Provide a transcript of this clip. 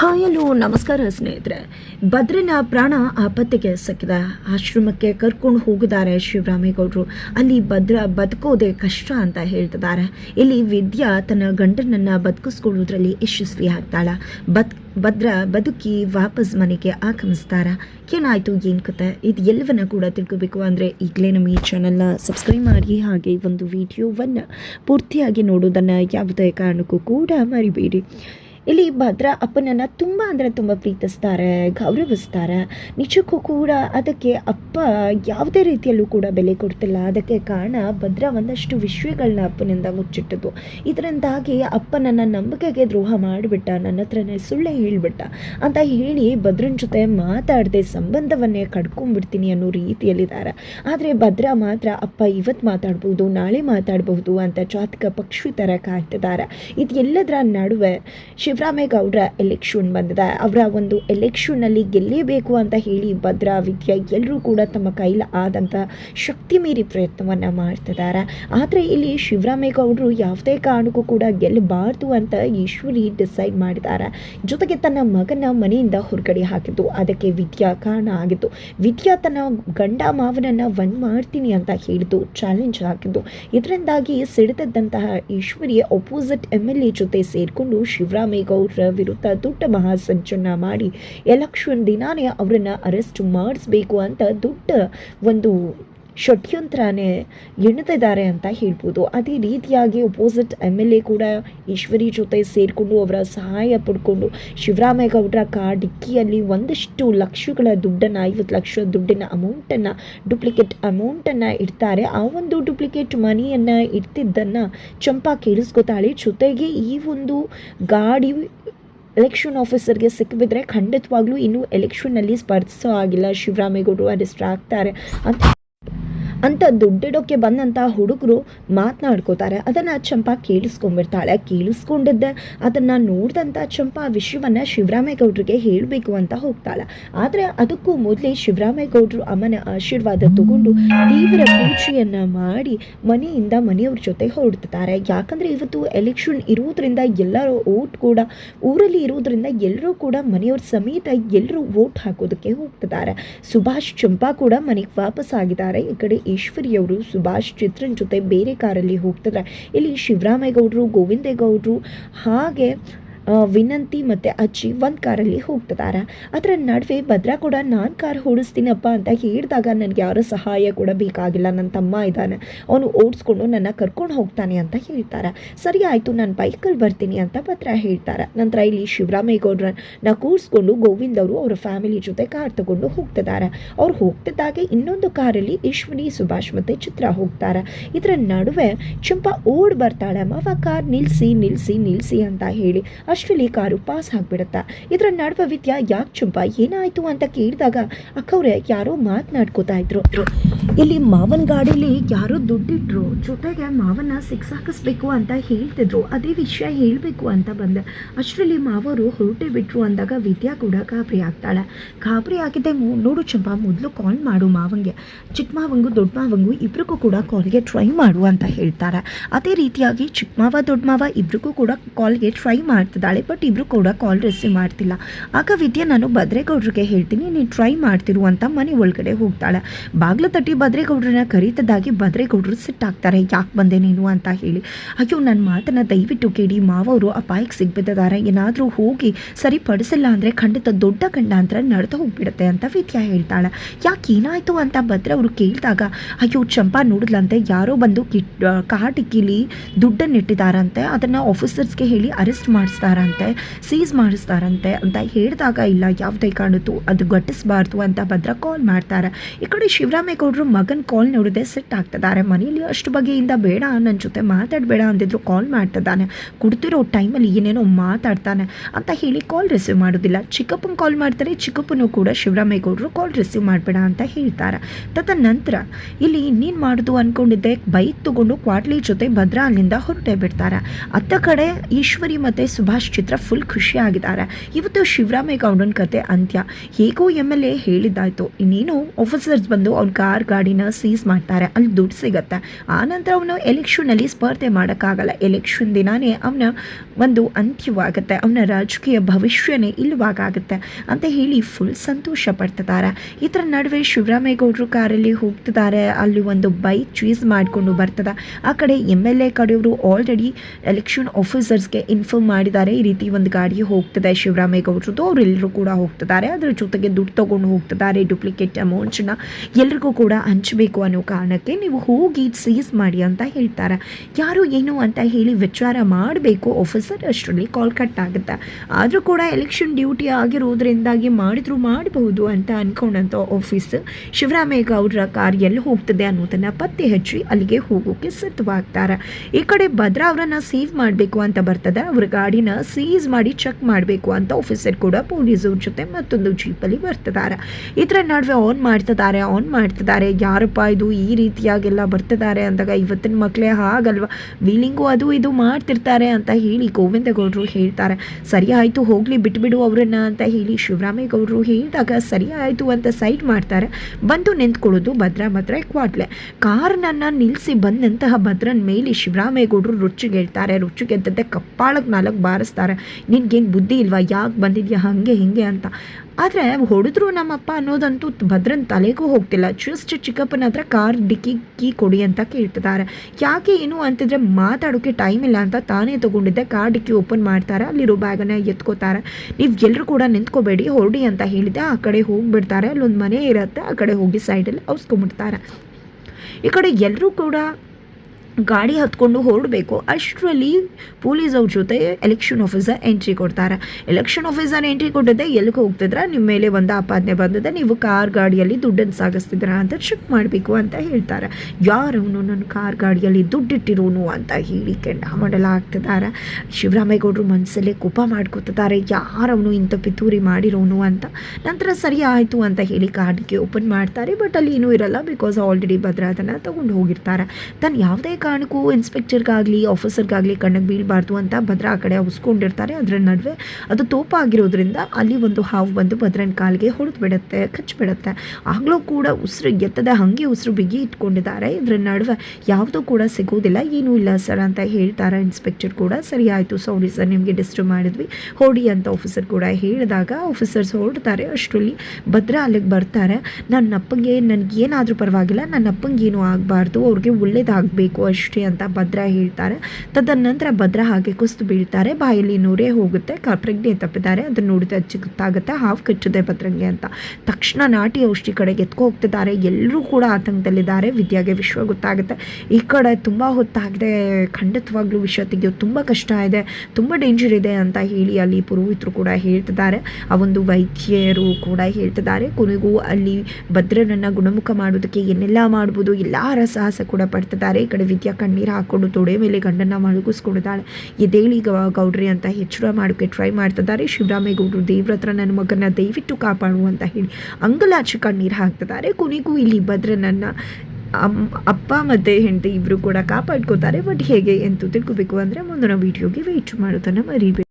Hi hello ನಮಸ್ಕಾರ ಸ್ನೇಹಿತರೆ. ಭದ್ರನ ಪ್ರಾಣ ಆಪತ್ತಿಗೆ ಸಿಕ್ಕಿದೆ ಆಶ್ರಮಕ್ಕೆ ಕರ್ಕೊಂಡು ಹೋಗಿದ್ದಾರೆ ಶಿವರಾಮೇಗೌಡರು. ಅಲ್ಲಿ ಭದ್ರ ಬದುಕೋದೇ ಕಷ್ಟ ಅಂತ ಹೇಳ್ತಿದ್ದಾರೆ. ಇಲ್ಲಿ ವಿದ್ಯಾ ತನ್ನ ಗಂಡನನ್ನು ಬದುಕಿಸ್ಕೊಳ್ಳೋದ್ರಲ್ಲಿ ಯಶಸ್ವಿ ಆಗ್ತಾಳೆ ಬದ್, ಭದ್ರ ಬದುಕಿ ವಾಪಸ್ ಮನೆಗೆ ಆಗಮಿಸ್ತಾರೆ. ಏನಾಯಿತು, ಏನು ಕತೆ? ಇದು ಎಲ್ಲವನ್ನ ಕೂಡ ತಿಳ್ಕೋಬೇಕು ಅಂದರೆ ಈಗಲೇ ನಮ್ಮ ಈ ಚಾನಲ್ನ ಸಬ್ಸ್ಕ್ರೈಬ್ ಮಾಡಿ ಹಾಗೆ ಒಂದು ವಿಡಿಯೋವನ್ನು ಪೂರ್ತಿಯಾಗಿ ನೋಡೋದನ್ನು ಯಾವುದೇ ಕಾರಣಕ್ಕೂ ಕೂಡ ಮರಿಬೇಡಿ. ಇಲ್ಲಿ ಭದ್ರ ಅಪ್ಪನನ್ನು ತುಂಬ ಅಂದರೆ ತುಂಬ ಪ್ರೀತಿಸ್ತಾರೆ, ಗೌರವಿಸ್ತಾರೆ. ನಿಜಕ್ಕೂ ಕೂಡ ಅದಕ್ಕೆ ಅಪ್ಪ ಯಾವುದೇ ರೀತಿಯಲ್ಲೂ ಕೂಡ ಬೆಲೆ ಕೊಡ್ತಿಲ್ಲ. ಅದಕ್ಕೆ ಕಾರಣ ಭದ್ರ ಒಂದಷ್ಟು ವಿಷಯಗಳನ್ನ ಅಪ್ಪನಿಂದ ಮುಚ್ಚಿಟ್ಟದ್ದು. ಇದರಿಂದಾಗಿ ಅಪ್ಪ ನನ್ನ ನಂಬಿಕೆಗೆ ದ್ರೋಹ ಮಾಡಿಬಿಟ್ಟ, ನನ್ನ ಹತ್ರನೇ ಸುಳ್ಳೆ ಹೇಳಿಬಿಟ್ಟ ಅಂತ ಹೇಳಿ ಭದ್ರನ ಜೊತೆ ಮಾತಾಡದೆ ಸಂಬಂಧವನ್ನೇ ಕಡ್ಕೊಂಡ್ಬಿಡ್ತೀನಿ ಅನ್ನೋ ರೀತಿಯಲ್ಲಿದ್ದಾರೆ. ಆದರೆ ಭದ್ರ ಮಾತ್ರ, ಅಪ್ಪ ಇವತ್ತು ಮಾತಾಡ್ಬೋದು, ನಾಳೆ ಮಾತಾಡಬಹುದು ಅಂತ ಜಾತಕ ಪಕ್ಷಿ ಥರ ಕಾಯ್ತಿದ್ದಾರೆ. ಇದೆಲ್ಲದರ ನಡುವೆ ಶಿವರಾಮೇಗೌಡರ ಎಲೆಕ್ಷನ್ ಬಂದಿದೆ. ಅವರ ಒಂದು ಎಲೆಕ್ಷನ್ನಲ್ಲಿ ಗೆಲ್ಲೇಬೇಕು ಅಂತ ಹೇಳಿ ಭದ್ರಾ ವಿದ್ಯಾ ಎಲ್ಲರೂ ಕೂಡ ತಮ್ಮ ಕೈಲ ಆದಂಥ ಶಕ್ತಿ ಮೀರಿ ಪ್ರಯತ್ನವನ್ನು ಮಾಡ್ತಿದ್ದಾರೆ. ಆದರೆ ಇಲ್ಲಿ ಶಿವರಾಮೇಗೌಡರು ಯಾವುದೇ ಕಾರಣಕ್ಕೂ ಕೂಡ ಗೆಲ್ಲಬಾರ್ದು ಅಂತ ಈಶ್ವರಿ ಡಿಸೈಡ್ ಮಾಡಿದ್ದಾರೆ. ಜೊತೆಗೆ ತನ್ನ ಮಗನ ಮನೆಯಿಂದ ಹೊರಗಡೆ ಹಾಕಿದ್ದು. ಅದಕ್ಕೆ ವಿದ್ಯಾ ಕಾರಣ ಆಗಿತ್ತು ವಿದ್ಯಾ ತನ್ನ ಗಂಡ ಮಾವನನ್ನು ಒನ್ ಮಾಡ್ತೀನಿ ಅಂತ ಹೇಳಿದ್ದು ಚಾಲೆಂಜ್ ಹಾಕಿದ್ದು. ಇದರಿಂದಾಗಿ ಸಿಡಿದಂತಹ Eshwari opposite M L A ಜೊತೆ ಸೇರಿಕೊಂಡು ಶಿವರಾಮೇಗೌಡರ ವಿರುದ್ಧ ದೊಡ್ಡ ಮಹಾಸಂಚನ್ನ ಮಾಡಿ ಎಲೆಕ್ಷನ್ ದಿನಾನೇ ಅವರನ್ನು ಅರೆಸ್ಟ್ ಮಾಡಿಸ್ಬೇಕು ಅಂತ ದೊಡ್ಡ ಒಂದು ಷಡ್ಯಂತ್ರನೇ ಎಣ್ತಿದ್ದಾರೆ ಅಂತ ಹೇಳ್ಬೋದು. ಅದೇ ರೀತಿಯಾಗಿ ಒಪೋಸಿಟ್ ಎಂ ಎಲ್ ಎ ಕೂಡ ಈಶ್ವರಿ ಜೊತೆ ಸೇರಿಕೊಂಡು ಅವರ ಸಹಾಯ ಪಡ್ಕೊಂಡು ಶಿವರಾಮೇಗೌಡರ ಕಾರ್ ಡಿಕ್ಕಿಯಲ್ಲಿ ಒಂದಷ್ಟು ಲಕ್ಷಗಳ ದುಡ್ಡನ್ನು, ಐವತ್ತು ಲಕ್ಷ ದುಡ್ಡಿನ ಅಮೌಂಟನ್ನು ಡುಪ್ಲಿಕೇಟ್ ಅಮೌಂಟನ್ನು ಇಡ್ತಾರೆ. ಆ ಒಂದು ಡುಪ್ಲಿಕೇಟ್ ಮನಿಯನ್ನು ಇಡ್ತಿದ್ದನ್ನು ಚಂಪಾ ಕೇಳಿಸ್ಕೊತಾಳೆ. ಜೊತೆಗೆ ಈ ಒಂದು ಗಾಡಿ ಎಲೆಕ್ಷನ್ ಆಫೀಸರ್ಗೆ ಸಿಕ್ಕಿಬಿದ್ರೆ ಖಂಡಿತವಾಗ್ಲೂ ಇನ್ನೂ ಎಲೆಕ್ಷನ್ನಲ್ಲಿ ಸ್ಪರ್ಧಿಸೋ ಆಗಿಲ್ಲ ಶಿವರಾಮೇಗೌಡರು ಅರೆಸ್ಟ್ ಆಗ್ತಾರೆ ಅಂತ ಅಂತ ದುಡ್ಡಿಡೋಕ್ಕೆ ಬಂದಂಥ ಹುಡುಗರು ಮಾತನಾಡ್ಕೋತಾರೆ. ಅದನ್ನು ಚಂಪಾ ಕೇಳಿಸ್ಕೊಂಡ್ಬಿಡ್ತಾಳೆ. ಕೇಳಿಸ್ಕೊಂಡಿದ್ದೆ. ಅದನ್ನು ನೋಡಿದಂಥ ಚಂಪಾ ವಿಷಯವನ್ನು ಶಿವರಾಮೇಗೌಡರಿಗೆ ಹೇಳಬೇಕು ಅಂತ ಹೋಗ್ತಾಳೆ. ಆದರೆ ಅದಕ್ಕೂ ಮೊದಲೇ ಶಿವರಾಮೇಗೌಡರು ಅಮ್ಮನ ಆಶೀರ್ವಾದ ತಗೊಂಡು ತೀವ್ರ ಪೂಜೆಯನ್ನು ಮಾಡಿ ಮನೆಯಿಂದ ಮನೆಯವ್ರ ಜೊತೆ ಹೊರಡ್ತಾರೆ ಯಾಕಂದರೆ ಇವತ್ತು ಎಲೆಕ್ಷನ್ ಇರೋದ್ರಿಂದ ಎಲ್ಲರೂ ಓಟ್ ಕೂಡ, ಊರಲ್ಲಿ ಇರೋದ್ರಿಂದ ಎಲ್ಲರೂ ಕೂಡ ಮನೆಯವ್ರ ಸಮೇತ ಎಲ್ಲರೂ ವೋಟ್ ಹಾಕೋದಕ್ಕೆ ಹೋಗ್ತಿದ್ದಾರೆ. ಸುಭಾಷ್ ಚಂಪಾ ಕೂಡ ಮನೆಗೆ ವಾಪಸ್ ಆಗಿದ್ದಾರೆ. ಈ ಕಡೆ ಈಶ್ವರಿ ಅವರು ಸುಭಾಷ್ ಚಿತ್ರನ್ ಜೊತೆ ಬೇರೆ ಕಾರಲ್ಲಿ ಹೋಗ್ತಿದ್ದಾರೆ ಇಲ್ಲಿ ಶಿವರಾಮೇಗೌಡರು ಗೋವಿಂದೇಗೌಡರು ಹಾಗೆ ವಿನಂತಿ ಮತ್ತು ಅಜ್ಜಿ ಒಂದು ಕಾರಲ್ಲಿ ಹೋಗ್ತಿದ್ದಾರೆ ಅದರ ನಡುವೆ ಭದ್ರಾ ಕೂಡ ನಾನು ಕಾರ್ ಓಡಿಸ್ತೀನಪ್ಪ ಅಂತ ಹೇಳಿದಾಗ ನನಗೆ ಯಾರೋ ಸಹಾಯ ಕೂಡ ಬೇಕಾಗಿಲ್ಲ. ನನ್ನ ತಮ್ಮ ಇದ್ದಾನೆ. ಅವನು ಓಡಿಸ್ಕೊಂಡು ನನ್ನ ಕರ್ಕೊಂಡು ಹೋಗ್ತಾನೆ ಅಂತ ಹೇಳ್ತಾರೆ. ಸರಿ ಆಯಿತು, ನಾನು ಬೈಕಲ್ಲಿ ಬರ್ತೀನಿ ಅಂತ ಭದ್ರಾ ಹೇಳ್ತಾರೆ. ನಂತರ ಇಲ್ಲಿ ಶಿವರಾಮೇಗೌಡರನ್ನ ಕೂರಿಸ್ಕೊಂಡು ಗೋವಿಂದ್ ಅವರು ಅವರ ಫ್ಯಾಮಿಲಿ ಜೊತೆ ಕಾರ್ ತಗೊಂಡು ಹೋಗ್ತಿದ್ದಾರೆ ಅವ್ರು ಹೋಗ್ತಿದ್ದಾಗೆ ಇನ್ನೊಂದು ಕಾರಲ್ಲಿ ಈಶ್ವರಿ ಸುಭಾಷ್ ಮತ್ತು ಚಿತ್ರ ಹೋಗ್ತಾರೆ. ಇದರ ನಡುವೆ ಚಂಪಾ ಓಡ್ ಬರ್ತಾಳೆ. ಮಾವ ಕಾರ್ ನಿಲ್ಲಿಸಿ ನಿಲ್ಲಿಸಿ ನಿಲ್ಲಿಸಿ ಅಂತ ಹೇಳಿ ಅಷ್ಟರಲ್ಲಿ ಕಾರು ಪಾಸ್ ಆಗಿಬಿಡುತ್ತೆ. ಇದರ ನಡುವೆ ವಿದ್ಯಾ ಯಾಕೆ ಚುಂಬ, ಏನಾಯ್ತು ಅಂತ ಕೇಳಿದಾಗ ಅಕ್ಕವ್ರೆ ಯಾರೋ ಮಾತನಾಡ್ಕೋತಾ ಇದ್ರು. ಇಲ್ಲಿ ಮಾವನ ಗಾಡೀಲಿ ಯಾರೋ ದುಡ್ಡಿಟ್ರು, ಜೊತೆಗೆ ಮಾವನ ಸಿಕ್ಸಾಕಿಸ್ಬೇಕು ಅಂತ ಹೇಳ್ತಿದ್ರು. ಅದೇ ವಿಷಯ ಹೇಳಬೇಕು ಅಂತ ಬಂದೆ. ಅಷ್ಟರಲ್ಲಿ ಮಾವರು ಹೊರಟೆ ಬಿಟ್ರು ಅಂದಾಗ ವಿದ್ಯಾ ಕೂಡ ಗಾಬರಿ ಆಗ್ತಾಳೆ. ಗಾಬರಿ ಆಗಿದ್ದೆ ಮು- ನೋಡು ಚಂಪ ಮೊದಲು ಕಾಲ್ ಮಾಡು ಮಾವಂಗೆ. ಚಿಕ್ಕ ಮಾವಂಗು, ದೊಡ್ಡ ಮಾವಂಗು ಇಬ್ರಿಗೂ ಕೂಡ ಕಾಲ್ಗೆ ಟ್ರೈ ಮಾಡು ಅಂತ ಹೇಳ್ತಾರೆ. ಅದೇ ರೀತಿಯಾಗಿ ಚಿಕ್ಕ ಮಾವ, ದೊಡ್ಡ ಮಾವ ಇಬ್ರಿಗೂ ಕೂಡ ಕಾಲ್ಗೆ ಟ್ರೈ ಮಾಡ್ತಿದ್ದಾಳೆ ಬಟ್ ಇಬ್ರು ಕೂಡ ಕಾಲ್ ರಿಸೀವ್ ಮಾಡ್ತಿಲ್ಲ. ಆಗ ವಿದ್ಯಾ, ನಾನು ಭದ್ರೇಗೌಡ್ರಿಗೆ ಹೇಳ್ತೀನಿ, ನೀನು ಟ್ರೈ ಮಾಡ್ತಿರು ಅಂತ ಮನೆ ಒಳಗಡೆ ಹೋಗ್ತಾಳೆ. ಬಾಗ್ಲು ತಟ್ಟಿ ಭದ್ರೇಗೌಡ್ರನ್ನ ಕರೀತದಾಗಿ ಭದ್ರೇಗೌಡರು ಸಿಟ್ಟಾಗ್ತಾರೆ ಯಾಕೆ ಬಂದೆ ನೀನು? ಅಂತ ಹೇಳಿ. ಅಯ್ಯೋ ನನ್ನ ಮಾತನ್ನ ದಯವಿಟ್ಟು ಕೇಳಿ, ಮಾವವರು ಅಪಾಯಕ್ಕೆ ಸಿಗ್ಬಿದ್ದಾರೆ ಏನಾದರೂ ಹೋಗಿ ಸರಿಪಡಿಸಿಲ್ಲ ಅಂದರೆ ಖಂಡಿತ ದೊಡ್ಡ ಗಂಡಾಂತರ ನಡೆದು ಹೋಗ್ಬಿಡುತ್ತೆ ಅಂತ ವಿದ್ಯಾ ಹೇಳ್ತಾಳೆ. ಯಾಕೆ ಏನಾಯಿತು ಅಂತ ಭದ್ರೆ ಅವರು ಕೇಳಿದಾಗ, ಅಯ್ಯೋ, ಚಂಪಾ ನೋಡಿದ್ಲಂತೆ, ಯಾರೋ ಬಂದು ಕಿಟ್ ಕಾಟಿಕ್ಕಿಲಿ ಟಿಕ್ಕಿಲಿ ದುಡ್ಡನ್ನು ಇಟ್ಟಿದ್ದಾರಂತೆ ಅದನ್ನು ಆಫೀಸರ್ಸ್ಗೆ ಹೇಳಿ ಅರೆಸ್ಟ್ ಮಾಡಿಸ್ತಾರಂತೆ ಸೀಸ್ ಮಾಡಿಸ್ತಾರಂತೆ ಅಂತ ಹೇಳಿದಾಗ ಇಲ್ಲ ಯಾವುದೇ ಕಾರಣದ್ದು ಅದು ಘಟಿಸಬಾರ್ದು ಅಂತ ಭದ್ರ ಕಾಲ್ ಮಾಡ್ತಾರೆ. ಈ ಕಡೆ ಶಿವರಾಮೇಗೌಡರು ಮಗನ ಕಾಲ್ ನೋಡಿದೆ ಸೆಟ್ ಆಗ್ತಿದ್ದಾರೆ. ಮನೆಯಲ್ಲಿ ಅಷ್ಟು ಬಗೆಯಿಂದ ಬೇಡ ನನ್ನ ಜೊತೆ ಮಾತಾಡಬೇಡ ಅಂದಿದ್ರು ಕಾಲ್ ಮಾಡ್ತಿದ್ದಾನೆ. ಕುಡ್ತಿರೋ ಟೈಮಲ್ಲಿ ಏನೇನೋ ಮಾತಾಡ್ತಾನೆ ಅಂತ ಹೇಳಿ ಕಾಲ್ ರಿಸೀವ್ ಮಾಡೋದಿಲ್ಲ. ಚಿಕ್ಕಪ್ಪನ ಕಾಲ್ ಮಾಡ್ತಾರೆ, ಚಿಕ್ಕಪ್ಪನು ಕೂಡ ಶಿವರಾಮೇಗೌಡರು ಕಾಲ್ ರಿಸೀವ್ ಮಾಡಬೇಡ ಅಂತ ಹೇಳ್ತಾರೆ. ತದನಂತರ ಇಲ್ಲಿ ಇನ್ನೇನು ಮಾಡೋದು ಅಂದ್ಕೊಂಡಿದ್ದೆ ಬೈಕ್ ತಗೊಂಡು ಕ್ವಾಟ್ಲಿ ಜೊತೆ ಭದ್ರಾ ಅಲ್ಲಿಂದ ಹೊರಟೇ ಬಿಡ್ತಾರೆ. ಅತ್ತ ಕಡೆ ಈಶ್ವರಿ ಮತ್ತು ಸುಭಾಷ್ ಪ್ರಕಾಶ್ ಚಿತ್ರ ಫುಲ್ ಖುಷಿಯಾಗಿದ್ದಾರೆ. ಇವತ್ತು ಶಿವರಾಮೇಗೌಡನ ಕತೆ ಅಂತ್ಯ. ಹೇಗೋ ಎಂ ಎಲ್ ಎ ಹೇಳಿದ್ದಾಯ್ತು. ಇನ್ನೇನು ಆಫೀಸರ್ಸ್ ಬಂದು ಅವ್ನ ಕಾರ್ ಗಾಡಿನ ಸೀಸ್ ಮಾಡ್ತಾರೆ. ಅಲ್ಲಿ ದುಡ್ಡು ಸಿಗತ್ತೆ. ಆನಂತರ ಅವನು ಎಲೆಕ್ಷನಲ್ಲಿ ಸ್ಪರ್ಧೆ ಮಾಡೋಕ್ಕಾಗಲ್ಲ. ಎಲೆಕ್ಷನ್ ದಿನಾನೇ ಅವನ ಒಂದು ಅಂತ್ಯವಾಗುತ್ತೆ. ಅವನ ರಾಜಕೀಯ ಭವಿಷ್ಯನೇ ಇಲ್ಲವಾಗುತ್ತೆ ಅಂತ ಹೇಳಿ ಫುಲ್ ಸಂತೋಷ ಪಡ್ತಿದ್ದಾರೆ. ಇದರ ನಡುವೆ ಶಿವರಾಮೇಗೌಡರು ಕಾರಲ್ಲಿ ಹೋಗ್ತಿದ್ದಾರೆ. ಅಲ್ಲಿ ಒಂದು ಬೈಕ್ ಚೂಸ್ ಮಾಡಿಕೊಂಡು ಬರ್ತದೆ. ಆ ಕಡೆ ಎಂ ಎಲ್ ಎ ಕಡೆಯವರು ಆಲ್ರೆಡಿ ಎಲೆಕ್ಷನ್ ಆಫೀಸರ್ಸ್ಗೆ ಇನ್ಫಾರ್ಮ್ ಮಾಡಿದ್ದಾರೆ. ಈ ರೀತಿ ಒಂದು ಗಾಡಿ ಹೋಗ್ತದೆ ಅವ್ರು ಅವರೆಲ್ಲರೂ ಕೂಡ ಹೋಗ್ತಿದ್ದಾರೆ. ಅದರ ಜೊತೆಗೆ ದುಡ್ಡು ತಗೊಂಡು ಹೋಗ್ತಿದ್ದಾರೆ. ಡೂಪ್ಲಿಕೇಟ್ ಅಮೌಂಟ್ಸ್ನ ಎಲ್ರಿಗೂ ಕೂಡ ಹಂಚಬೇಕು ಅನ್ನೋ ಕಾರಣಕ್ಕೆ ನೀವು ಹೋಗಿ ಸೀಸ್ ಮಾಡಿ ಅಂತ ಹೇಳ್ತಾರೆ. ಯಾರು ಏನು ಅಂತ ಹೇಳಿ ವಿಚಾರ ಮಾಡಬೇಕು. ಆಫೀಸರ್ ಅಷ್ಟರಲ್ಲಿ ಕಾಲ್ ಕಟ್ ಆಗುತ್ತೆ. ಆದರೂ ಕೂಡ ಎಲೆಕ್ಷನ್ ಡ್ಯೂಟಿ ಆಗಿರೋದ್ರಿಂದಾಗಿ ಮಾಡಿದ್ರು ಮಾಡಬಹುದು ಅಂತ ಅನ್ಕೊಂಡಂಥ ಆಫೀಸ್ ಶಿವರಾಮೇಗೌಡರ ಕಾರ್ ಎಲ್ಲಿ ಹೋಗ್ತದೆ ಅನ್ನೋದನ್ನ ಪತ್ತೆ ಹಚ್ಚಿ ಅಲ್ಲಿಗೆ ಹೋಗೋಕೆ ಸಿದ್ಧವಾಗ್ತಾರೆ. ಈ ಕಡೆ ಭದ್ರಾ ಅವರನ್ನ ಸೇವ್ ಮಾಡಬೇಕು ಅಂತ ಬರ್ತದೆ. ಅವ್ರ ಗಾಡಿನ ಸೀಸ್ ಮಾಡಿ ಚೆಕ್ ಮಾಡಬೇಕು ಅಂತ ಆಫೀಸರ್ ಕೂಡ ಪೊಲೀಸರ ಜೊತೆ ಮತ್ತೊಂದು ಜೀಪಲ್ಲಿ ಬರ್ತಿದ್ದಾರೆ. ಇದರ ನಡುವೆ ಆನ್ ಮಾಡ್ತಿದ್ದಾರೆ ಆನ್ ಮಾಡ್ತಿದ್ದಾರೆ. ಯಾರಪ್ಪ ಇದು ಈ ರೀತಿಯಾಗೆಲ್ಲ ಬರ್ತಿದ್ದಾರೆ ಅಂದಾಗ ಇವತ್ತಿನ ಮಕ್ಕಳೇ ಹಾಗಲ್ವ? ವೀಲಿಂಗು ಅದು ಇದು ಮಾಡ್ತಿರ್ತಾರೆ ಅಂತ ಹೇಳಿ ಗೋವಿಂದಗೌಡರು ಹೇಳ್ತಾರೆ. ಸರಿ ಆಯಿತು, ಹೋಗಲಿ, ಬಿಟ್ಬಿಡು ಅವರನ್ನ ಅಂತ ಹೇಳಿ ಶಿವರಾಮೇಗೌಡರು ಹೇಳಿದಾಗ ಸರಿ ಆಯಿತು ಅಂತ ಸೈಡ್ ಮಾಡ್ತಾರೆ. ಬಂದು ನಿಂತ್ಕೊಳ್ಳೋದು ಭದ್ರಾ ಮಾತ್ರ ಕ್ವಾಟ್ಲೆ. ಕಾರ್ನನ್ನು ನಿಲ್ಲಿಸಿ ಬಂದಂತಹ ಭದ್ರನ ಮೇಲೆ ಶಿವರಾಮೇಗೌಡರು ರುಚಿಗೆ ಹೇಳ್ತಾರೆ ರುಚಿಗೆ ಎದ್ದದ್ದೆ ಕಪ್ಪಾಳಕ್ಕೆ ನಾಲ್ಕು ಬಾರಿಸ್ತಾರೆ ನಿನ್ಗೇನು ಬುದ್ಧಿ ಇಲ್ವಾ? ಯಾಕೆ ಬಂದಿದ್ಯಾ? ಹಾಗೆ, ಹಿಂಗೆ ಅಂತ. ಆದರೆ ಹೊಡೆದ್ರು ನಮ್ಮಪ್ಪ ಅನ್ನೋದಂತೂ ಭದ್ರನ ತಲೆಗೂ ಹೋಗ್ತಿಲ್ಲ. ಜಸ್ಟ್ ಚಿಕ್ಕಪ್ಪನ ಹತ್ರ ಕಾರ್ ಡಿಕ್ಕಿ ಕೀ ಕೊಡಿ ಅಂತ ಕೇಳ್ತಿದ್ದಾರೆ. ಯಾಕೆ ಏನು ಅಂತಿದ್ರೆ ಮಾತಾಡೋಕ್ಕೆ ಟೈಮ್ ಇಲ್ಲ ಅಂತ ತಾನೇ ತೊಗೊಂಡಿದ್ದೆ. ಕಾರ್ ಡಿಕ್ಕಿ ಓಪನ್ ಮಾಡ್ತಾರೆ. ಅಲ್ಲಿರೋ ಬ್ಯಾಗನ್ನ ಎತ್ಕೋತಾರೆ. ನೀವು ಎಲ್ಲರೂ ಕೂಡ ನಿಂತ್ಕೋಬೇಡಿ, ಹೊರಡಿ ಅಂತ ಹೇಳಿದೆ ಆ ಕಡೆ ಹೋಗಿಬಿಡ್ತಾರೆ. ಅಲ್ಲೊಂದು ಮನೆ ಇರುತ್ತೆ. ಆ ಕಡೆ ಹೋಗಿ ಸೈಡಲ್ಲಿ ಔಸ್ಕೊಂಬಿಡ್ತಾರೆ ಈ ಕಡೆ ಎಲ್ಲರೂ ಕೂಡ ಗಾಡಿ ಹತ್ಕೊಂಡು ಹೊರಡಬೇಕು. ಅಷ್ಟರಲ್ಲಿ ಪೊಲೀಸ್ ಅವ್ರ ಜೊತೆ ಎಲೆಕ್ಷನ್ ಆಫೀಸರ್ ಎಂಟ್ರಿ ಕೊಡ್ತಾರೆ. ಎಲೆಕ್ಷನ್ ಆಫೀಸರ್ ಎಂಟ್ರಿ ಕೊಟ್ಟಿದ್ದೆ, ಎಲ್ಲಿಗೆ ಹೋಗ್ತಿದ್ರೆ? ನಿಮ್ಮ ಮೇಲೆ ಒಂದು ಆಪಾದನೆ ಬಂದಿದೆ, ನೀವು ಕಾರ್ ಗಾಡಿಯಲ್ಲಿ ದುಡ್ಡನ್ನು ಸಾಗಿಸ್ತಿದ್ರ ಅಂತ ಚೆಕ್ ಮಾಡಬೇಕು ಅಂತ ಹೇಳ್ತಾರೆ. ಯಾರವನು ನನ್ನ ಕಾರ್ ಗಾಡಿಯಲ್ಲಿ ದುಡ್ಡಿಟ್ಟಿರೋನು ಅಂತ ಹೇಳಿ ಕೆಂಡ ಮಾಡಲ್ಲ ಆಗ್ತಿದ್ದಾರೆ ಶಿವರಾಮೇಗೌಡರು ಮನಸ್ಸಲ್ಲೇ ಕೋಪ ಮಾಡ್ಕೊತಿದ್ದಾರೆ. ಯಾರವನು ಇಂಥ ಪಿತೂರಿ ಮಾಡಿರೋನು ಅಂತ. ನಂತರ ಸರಿ ಆಯಿತು ಅಂತ ಹೇಳಿ ಕಾರ್ಡ್ಗೆ ಓಪನ್ ಮಾಡ್ತಾರೆ ಬಟ್ ಅಲ್ಲಿ ಏನೂ ಇರಲ್ಲ ಬಿಕಾಸ್ ಆಲ್ರೆಡಿ ಭದ್ರಾ ಅದನ್ನು ತೊಗೊಂಡು ಹೋಗಿರ್ತಾರೆ. ತಾನು ಯಾವುದೇ ಕಾರಣಕ್ಕೂ ಇನ್ಸ್ಪೆಕ್ಟರ್ಗಾಗಲಿ, ಆಫೀಸರ್ಗಾಗಲಿ ಕಣ್ಣಿಗೆ ಬೀಳಬಾರ್ದು ಅಂತ ಭದ್ರಾ ಆ ಕಡೆ ಉಸ್ಕೊಂಡಿರ್ತಾರೆ. ಅದರ ನಡುವೆ ಅದು ತೋಪ ಆಗಿರೋದ್ರಿಂದ ಅಲ್ಲಿ ಒಂದು ಹಾವು ಬಂದು ಭದ್ರನ ಕಾಲಿಗೆ ಹೊಡೆದು ಬಿಡುತ್ತೆ ಕಚ್ಚಿಬಿಡುತ್ತೆ ಆಗಲೂ ಕೂಡ ಉಸಿರು ಎತ್ತದ ಹಾಗೆ ಉಸಿರು ಬಿಗಿ ಇಟ್ಕೊಂಡಿದ್ದಾರೆ. ಇದರ ನಡುವೆ ಯಾವುದೂ ಕೂಡ ಸಿಗೋದಿಲ್ಲ, ಏನೂ ಇಲ್ಲ ಸರ್ ಅಂತ ಹೇಳ್ತಾರೆ ಇನ್ಸ್ಪೆಕ್ಟರ್ ಕೂಡ. ಸರಿ ಆಯಿತು ಸಾರಿ ಸರ್, ನಿಮಗೆ ಡಿಸ್ಟರ್ಬ್ ಮಾಡಿದ್ವಿ. ಹೊಡಿ ಅಂತ ಆಫೀಸರ್ ಕೂಡ ಹೇಳಿದಾಗ ಆಫೀಸರ್ಸ್ ಹೊರಡ್ತಾರೆ. ಅಷ್ಟರಲ್ಲಿ ಭದ್ರ ಅಲ್ಲಿಗೆ ಬರ್ತಾರೆ. ನನ್ನ ಅಪ್ಪಂಗೆ ನನಗೇನಾದರೂ ಪರವಾಗಿಲ್ಲ ನನ್ನ ಅಪ್ಪಂಗೆ ಏನೂ ಆಗಬಾರ್ದು, ಅವ್ರಿಗೆ ಒಳ್ಳೇದಾಗಬೇಕು ಅಂತ ಭದ್ರ ಹೇಳ್ತಾರೆ. ತದನಂತರ ಭದ್ರ ಹಾಗೆ ಕುಸ್ತು ಬೀಳ್ತಾರೆ. ಬಾಯಲ್ಲಿ ನೂರೇ ಹೋಗುತ್ತೆ. ಪ್ರಜ್ಞೆ ತಪ್ಪಿದ್ದಾರೆ. ಅದನ್ನ ನೋಡಿದ ಅಚ್ಚಿ ಗೊತ್ತಾಗುತ್ತೆ ಹಾವು ಕಚ್ಚಿದೆ ಭದ್ರಂಗೆ ಅಂತ. ತಕ್ಷಣ ನಾಟಿ ಔಷಧಿ ಕಡೆಗೆ ಎತ್ಕೋ ಹೋಗ್ತಿದ್ದಾರೆ. ಎಲ್ಲರೂ ಕೂಡ ಆತಂಕದಲ್ಲಿದ್ದಾರೆ. ವಿದ್ಯಾಗೆ ವಿಶ್ವ ಗೊತ್ತಾಗುತ್ತೆ. ಈ ಕಡೆ ತುಂಬ ಹೊತ್ತಾಗಿದೆ. ಖಂಡಿತವಾಗ್ಲೂ ವಿಷಯ ತೆಗೆಯೋದು ತುಂಬ ಕಷ್ಟ ಇದೆ. ತುಂಬ ಡೇಂಜರ್ ಇದೆ ಅಂತ ಹೇಳಿ ಅಲ್ಲಿ ಪುರೋಹಿತರು ಕೂಡ ಹೇಳ್ತಿದ್ದಾರೆ. ಆ ಒಂದು ವೈದ್ಯರು ಕೂಡ ಹೇಳ್ತಿದ್ದಾರೆ. ಕೊನೆಗೂ ಅಲ್ಲಿ ಭದ್ರನನ್ನು ಗುಣಮುಖ ಮಾಡೋದಕ್ಕೆ ಏನೆಲ್ಲ ಮಾಡ್ಬೋದು ಎಲ್ಲರ ಸಾಹಸ ಕೂಡ ಪಡ್ತಿದ್ದಾರೆ. ಈ ಕಡೆ ವಿದ್ಯಾ ಕಣ್ಣೀರು ಹಾಕ್ಕೊಂಡು ತೊಡೆ ಮೇಲೆ ಗಂಡನ್ನ ಮಲಗಿಸ್ಕೊಂಡಿದ್ದಾಳೆ. ಎದೇಳಿ ಗೌಡ್ರಿ ಅಂತ ಎಚ್ಚರ ಮಾಡೋಕ್ಕೆ ಟ್ರೈ ಮಾಡ್ತಿದ್ದಾರೆ. ಶಿವರಾಮೇಗೌಡರು ದೇವ್ರ ಹತ್ರ ನನ್ನ ಮಗನ ದಯವಿಟ್ಟು ಕಾಪಾಡು ಅಂತ ಹೇಳಿ ಅಂಗಲಾಚಿ ಕಣ್ಣೀರು ಹಾಕ್ತಿದ್ದಾರೆ. ಕೊನೆಗೂ ಇಲ್ಲಿ ಭದ್ರನನ್ನ ಅಪ್ಪ ಮತ್ತು ಹೆಂಡತಿ ಇಬ್ಬರು ಕೂಡ ಕಾಪಾಡ್ಕೋತಾರೆ. ಬಟ್ ಹೇಗೆ ಎಂದು ತಿಳ್ಕೋಬೇಕು ಅಂದರೆ ಮುಂದಿನ ವೀಡಿಯೋಗೆ ವೆಯ್ಟ್ ಮಾಡೋದನ್ನು ಮರಿಬೇಡಿ.